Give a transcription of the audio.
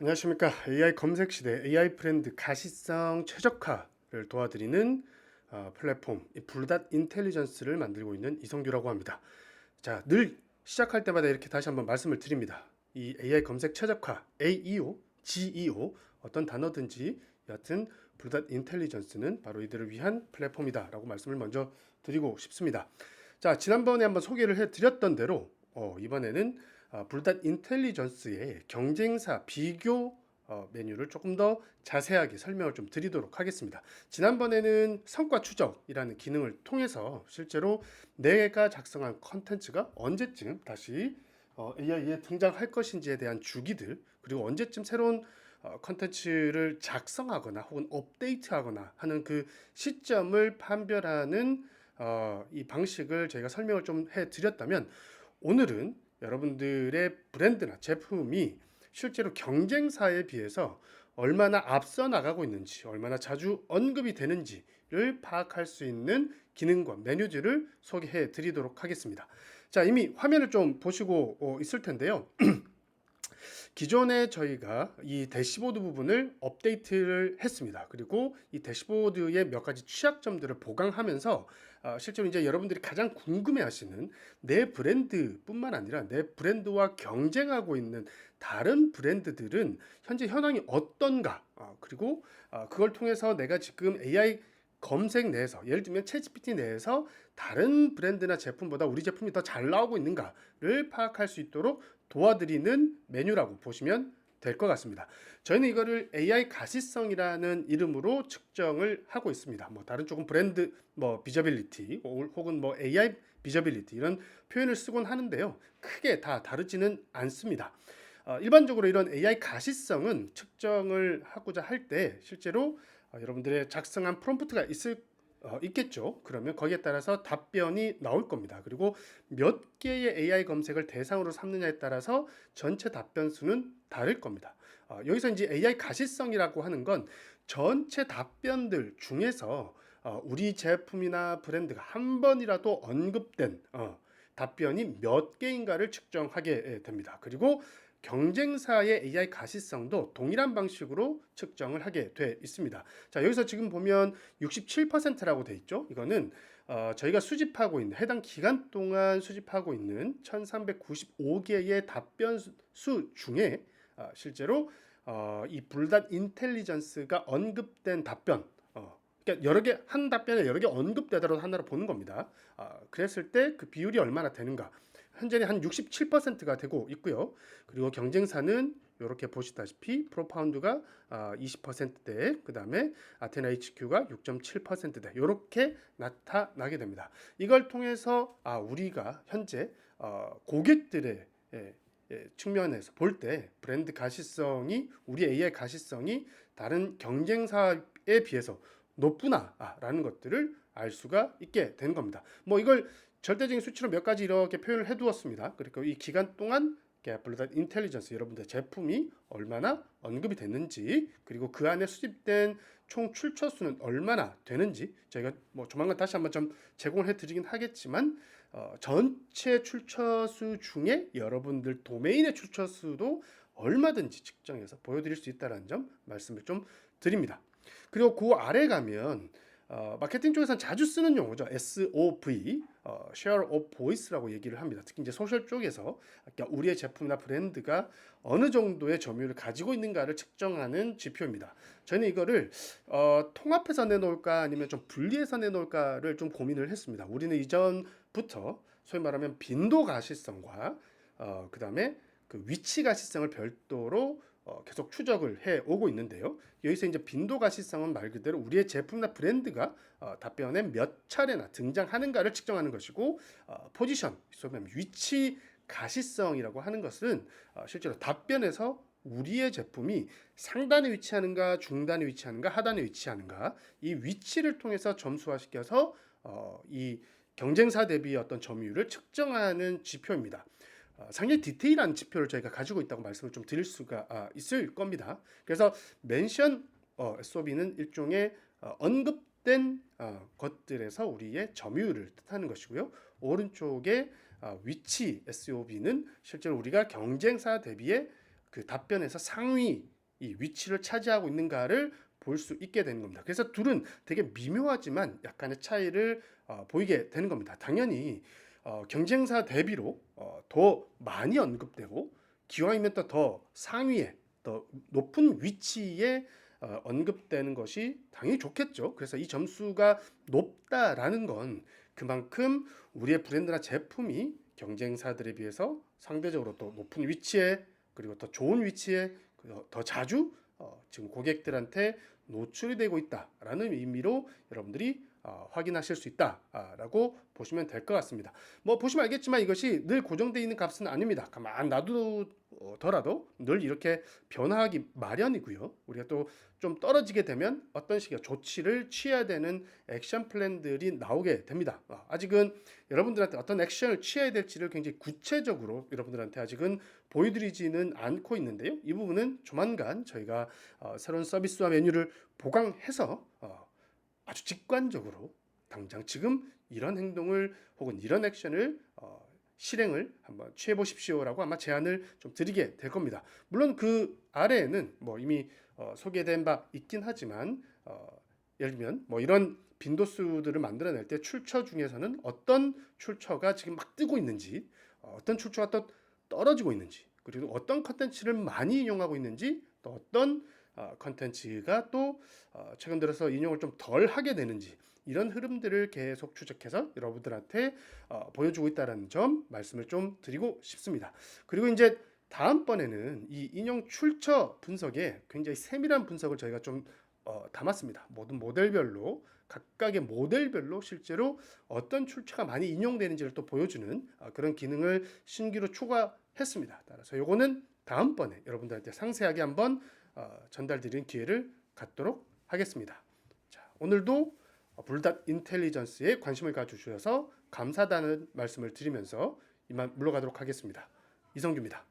안녕하십니까 AI 검색 시대 AI 브랜드 가시성 최적화를 도와드리는 어, 플랫폼 이 블루닷 인텔리전스를 만들고 있는 이성규라고 합니다. 자, 늘 시작할 때마다 이렇게 다시 한번 말씀을 드립니다. 이 AI 검색 최적화 AEO, GEO 어떤 단어든지 여하튼 블루닷 인텔리전스는 바로 이들을 위한 플랫폼이다라고 말씀을 먼저 드리고 싶습니다. 자, 지난번에 한번 소개를 해 드렸던 대로 어, 이번에는 어, 블루닷 인텔리전스의 경쟁사 비교 어, 메뉴를 조금 더 자세하게 설명을 좀 드리도록 하겠습니다. 지난번에는 성과 추적이라는 기능을 통해서 실제로 내가 작성한 컨텐츠가 언제쯤 다시 어, AI에 등장할 것인지에 대한 주기들 그리고 언제쯤 새로운 어, 컨텐츠를 작성하거나 혹은 업데이트하거나 하는 그 시점을 판별하는 어, 이 방식을 저희가 설명을 좀 해드렸다면 오늘은 여러분들의 브랜드나 제품이 실제로 경쟁사에 비해서 얼마나 앞서 나가고 있는지, 얼마나 자주 언급이 되는지를 파악할 수 있는 기능과 메뉴들을 소개해 드리도록 하겠습니다. 자, 이미 화면을 좀 보시고 어, 있을 텐데요. 기존에 저희가 이 대시보드 부분을 업데이트를 했습니다. 그리고 이 대시보드의 몇 가지 취약점들을 보강하면서 어, 실제로 이제 여러분들이 가장 궁금해하시는 내 브랜드뿐만 아니라 내 브랜드와 경쟁하고 있는 다른 브랜드들은 현재 현황이 어떤가 어, 그리고 어, 그걸 통해서 내가 지금 AI 검색 내에서 예를 들면 챗GPT 내에서 다른 브랜드나 제품보다 우리 제품이 더 잘 나오고 있는가를 파악할 수 있도록 도와드리는 메뉴라고 보시면 될 것 같습니다. 저희는 이거를 AI 가시성이라는 이름으로 측정을 하고 있습니다. 뭐 다른 쪽은 브랜드 뭐 비저빌리티 혹은 뭐 AI 비저빌리티 이런 표현을 쓰곤 하는데요. 크게 다 다르지는 않습니다. 어, 일반적으로 이런 AI 가시성은 측정을 하고자 할 때 실제로 어, 여러분들의 작성한 프롬프트가 있을 어, 있겠죠. 그러면 거기에 따라서 답변이 나올 겁니다. 그리고 몇 개의 AI 검색을 대상으로 삼느냐에 따라서 전체 답변 수는 다를 겁니다. 어, 여기서 이제 AI 가시성이라고 하는 건 전체 답변들 중에서 어, 우리 제품이나 브랜드가 한 번이라도 언급된 어, 답변이 몇 개인가를 측정하게 됩니다. 그리고 경쟁사의 AI 가시성도 동일한 방식으로 측정을 하게 돼 있습니다. 자, 여기서 지금 보면 67%라고 돼 있죠. 이거는 어, 저희가 수집하고 있는 해당 기간 동안 수집하고 있는 1395개의 답변 수 중에 어, 실제로 어, 이 불단 인텔리전스가 언급된 답변 어, 그러니까 여러 개 한 답변에 여러 개 언급되더라도 하나로 보는 겁니다. 어, 그랬을 때 그 비율이 얼마나 되는가? 현재는 한 67%가 되고 있고요. 그리고 경쟁사는 이렇게 보시다시피 프로파운드가 20%대, 그 다음에 아테나 HQ가 6.7%대 이렇게 나타나게 됩니다. 이걸 통해서 아 우리가 현재 어, 고객들의 예, 예, 측면에서 볼 때 브랜드 가시성이 우리 AI 가시성이 다른 경쟁사에 비해서 높구나라는 것들을 알 수가 있게 되는 겁니다. 뭐 이걸 절대적인 수치로 몇 가지 이렇게 표현을 해두었습니다. 그리고 이 기간 동안 블루닷 인텔리전스 여러분들 제품이 얼마나 언급이 됐는지 그리고 그 안에 수집된 총 출처 수는 얼마나 되는지 저희가 뭐 조만간 다시 한번 좀 제공을 해드리긴 하겠지만 어, 전체 출처 수 중에 여러분들 도메인의 출처 수도 얼마든지 측정해서 보여드릴 수 있다는 점 말씀을 좀 드립니다. 그리고 그 아래 가면 어, 마케팅 쪽에서는 자주 쓰는 용어죠. SOV, 어, Share of Voice라고 얘기를 합니다. 특히 이제 소셜 쪽에서 그러니까 우리의 제품이나 브랜드가 어느 정도의 점유율을 가지고 있는가를 측정하는 지표입니다. 저희는 이거를 어, 통합해서 내놓을까 아니면 좀 분리해서 내놓을까를 좀 고민을 했습니다. 우리는 이전부터 소위 말하면 빈도 가시성과 어, 그 다음에 그 위치 가시성을 별도로 어, 계속 추적을 해 오고 있는데요. 여기서 이제 빈도 가 시성은 말 그대로 우리의 제품이나 브랜드가 어, 답변에 몇 차례나 등장하는가를 측정하는 것이고 어, 포지션, 소면 위치 가시성이라고 하는 것은 어, 실제로 답변에서 우리의 제품이 상단에 위치하는가, 중단에 위치하는가, 하단에 위치하는가 이 위치를 통해서 점수화시켜서 어, 이 경쟁사 대비 어떤 점유율을 측정하는 지표입니다. 어, 상당히 디테일한 지표를 저희가 가지고 있다고 말씀을 좀 드릴 수가 아, 있을 겁니다. 그래서 멘션 어, SOB는 일종의 어, 언급된 어, 것들에서 우리의 점유율을 뜻하는 것이고요. 오른쪽에 어, 위치 SOB는 실제로 우리가 경쟁사 대비의 그 답변에서 상위 이 위치를 차지하고 있는가를 볼 수 있게 되는 겁니다. 그래서 둘은 되게 미묘하지만 약간의 차이를 어, 보이게 되는 겁니다. 당연히 어, 경쟁사 대비로 어, 더 많이 언급되고 기왕이면 또더 상위에 더 높은 위치에 어, 언급되는 것이 당연히 좋겠죠. 그래서 이 점수가 높다라는 건 그만큼 우리의 브랜드나 제품이 경쟁사들에 비해서 상대적으로 또 높은 위치에 그리고 더 좋은 위치에 그더 자주 어, 지금 고객들한테 노출이 되고 있다라는 의미로 여러분들이 어, 확인하실 수 있다라고 보시면 될 것 같습니다. 뭐 보시면 알겠지만 이것이 늘 고정되어 있는 값은 아닙니다. 가만 놔두더라도 늘 이렇게 변화하기 마련이고요. 우리가 또 좀 떨어지게 되면 어떤 식의 조치를 취해야 되는 액션 플랜들이 나오게 됩니다. 어, 아직은 여러분들한테 어떤 액션을 취해야 될지를 굉장히 구체적으로 여러분들한테 아직은 보여드리지는 않고 있는데요. 이 부분은 조만간 저희가 어, 새로운 서비스와 메뉴를 보강해서 어, 아주 직관적으로 당장 지금 이런 행동을 혹은 이런 액션을 어, 실행을 한번 취해 보십시오라고 아마 제안을 좀 드리게 될 겁니다. 물론 그 아래에는 뭐 이미 어, 소개된 바 있긴 하지만 어, 예를 들면 뭐 이런 빈도수들을 만들어낼 때 출처 중에서는 어떤 출처가 지금 막 뜨고 있는지 어, 어떤 출처가 또 떨어지고 있는지 그리고 어떤 컨텐츠를 많이 인용하고 있는지 또 어떤 어, 컨텐츠가 또 어, 최근 들어서 인용을 좀 덜 하게 되는지 이런 흐름들을 계속 추적해서 여러분들한테 어, 보여주고 있다는 점 말씀을 좀 드리고 싶습니다. 그리고 이제 다음번에는 이 인용 출처 분석에 굉장히 세밀한 분석을 저희가 좀 어, 담았습니다. 모든 모델별로 각각의 모델별로 실제로 어떤 출처가 많이 인용되는지를 또 보여주는 어, 그런 기능을 신규로 추가했습니다. 따라서 요거는 다음번에 여러분들한테 상세하게 한번 어, 전달드리는 기회를 갖도록 하겠습니다. 자, 오늘도 어, 불닷 인텔리전스에 관심을 가져주셔서 감사하다는 말씀을 드리면서 이만 물러가도록 하겠습니다. 이성규입니다.